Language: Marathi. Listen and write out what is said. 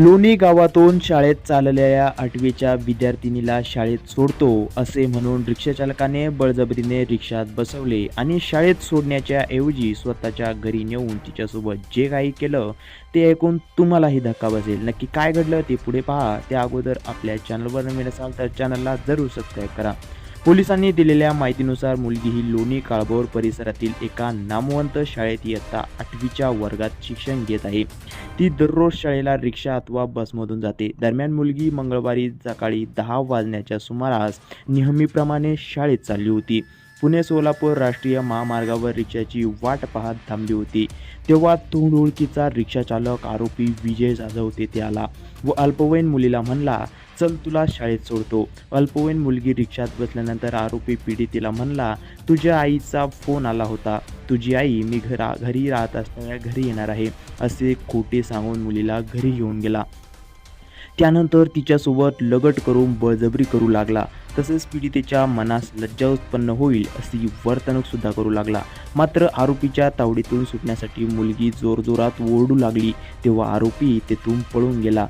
लोणी गावातून शाळेत चाललेल्या आठवीच्या विद्यार्थिनीला शाळेत सोडतो असे म्हणून रिक्षाचालकाने बळजबरीने रिक्षात बसवले आणि शाळेत सोडण्याच्या ऐवजी स्वतःच्या घरी नेऊन तिच्यासोबत जे काही केलं ते ऐकून तुम्हालाही धक्का बसेल. नक्की काय घडलं ते पुढे पहा. त्या अगोदर आपल्या चॅनलवर नवीन असाल तर चॅनलला जरूर सबस्क्राईब करा. पोलिसांनी दिलेल्या माहितीनुसार मुलगी ही लोणी काळभोर परिसरातील एका नामवंत शाळेत इयत्ता आठवीच्या वर्गात शिक्षण घेत आहे. ती दररोज शाळेला रिक्षा अथवा बसमधून जाते. दरम्यान मुलगी मंगळवारी सकाळी दहा वाजण्याच्या सुमारास नेहमीप्रमाणे शाळेत चालली होती. पुणे सोलापूर राष्ट्रीय महामार्गावर रिक्षाची वाट पाहत थांबली होती. तेव्हा तोंडओळखीचा रिक्षाचालक आरोपी विजय जाधव तेथे आला व अल्पवयीन मुलीला म्हणला चल तुला शाळेत सोडतो. अल्पवयीन मुलगी रिक्षात बसल्यानंतर आरोपी पीडितेला म्हणला तुझ्या आईचा फोन आला होता. तुझी आई मी घरा घरी राहत असताना घरी येणार आहे असे खोटे सांगून मुलीला घरी घेऊन गेला. त्यानंतर तिच्यासोबत लगट करून बळजबरी करू लागला. तसेच पीडितेच्या मनास लज्जा उत्पन्न होईल अशी वर्तणूकसुद्धा करू लागला. मात्र आरोपीच्या तावडीतून सुटण्यासाठी मुलगी जोरजोरात ओरडू लागली तेव्हा आरोपी तेथून पळून गेला.